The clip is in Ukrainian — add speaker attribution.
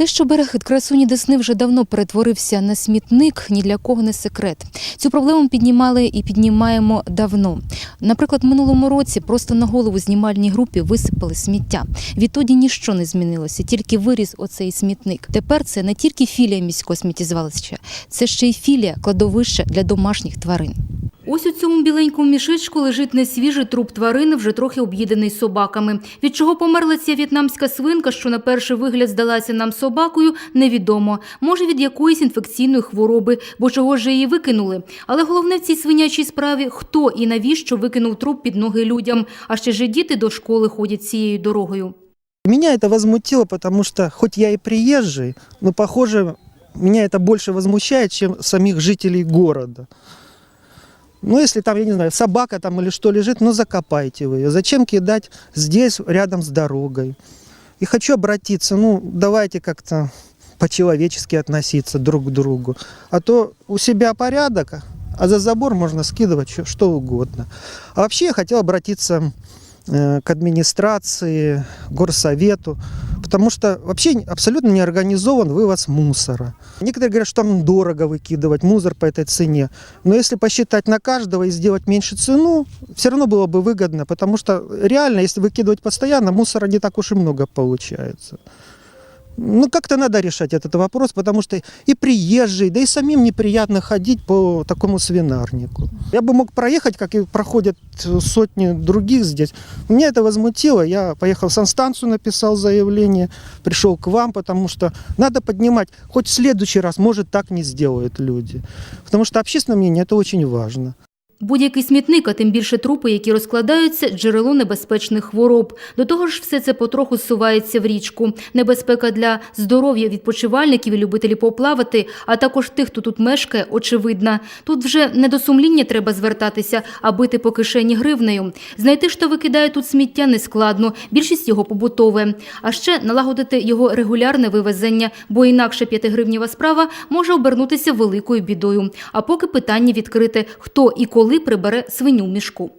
Speaker 1: Те, що берег красуні Десни вже давно перетворився на смітник, ні для кого не секрет. Цю проблему піднімали і піднімаємо давно. Наприклад, минулому році просто на голову знімальній групі висипали сміття. Відтоді ніщо не змінилося, тільки виріс оцей смітник. Тепер це не тільки філія міського сміттєзвалища, це ще й філія кладовища для домашніх тварин. Ось у цьому біленькому мішечку лежить несвіжий труп тварини, вже трохи об'їдений собаками. Від чого померла ця в'єтнамська свинка, що на перший вигляд здалася нам собакою, невідомо. Може, від якоїсь інфекційної хвороби, бо чого ж її викинули. Але головне в цій свинячій справі – хто і навіщо викинув труп під ноги людям. А ще ж діти до школи ходять цією дорогою.
Speaker 2: Меня это возмутило, потому что хоть я и приезжий, но, похоже, меня это больше возмущает, чем самих жителей города. Ну, если там, я не знаю, собака там или что лежит, ну, закопайте вы ее. Зачем кидать здесь, рядом с дорогой? И хочу обратиться, ну, давайте как-то по-человечески относиться друг к другу. А то у себя порядок, а за забор можно скидывать чё- что угодно. А вообще я хотел обратиться э, к администрации, горсовету, потому что вообще абсолютно не организован вывоз мусора. Некоторые говорят, что там дорого выкидывать мусор по этой цене, но если посчитать на каждого и сделать меньше цену, все равно было бы выгодно, потому что реально, если выкидывать постоянно, мусора не так уж и много получается. Ну, как-то надо решать этот вопрос, потому что и приезжие, да и самим неприятно ходить по такому свинарнику. Я бы мог проехать, как и проходят сотни других здесь. Меня это возмутило. Я поехал в санстанцию, написал заявление, пришел к вам, потому что надо поднимать. Хоть в следующий раз, может, так не сделают люди. Потому что общественное мнение – это очень важно.
Speaker 1: Будь-який смітник, а тим більше трупи, які розкладаються, джерело небезпечних хвороб. До того ж, все це потроху зсувається в річку. Небезпека для здоров'я відпочивальників і любителів поплавати, а також тих, хто тут мешкає, очевидна. Тут вже не до сумління треба звертатися, а бити по кишені гривнею. Знайти, що викидає тут сміття, нескладно. Більшість його побутове. А ще налагодити його регулярне вивезення, бо інакше п'ятигривнєва справа може обернутися великою бідою. А поки питання відкрите, хто і коли прибере свиню в мішку.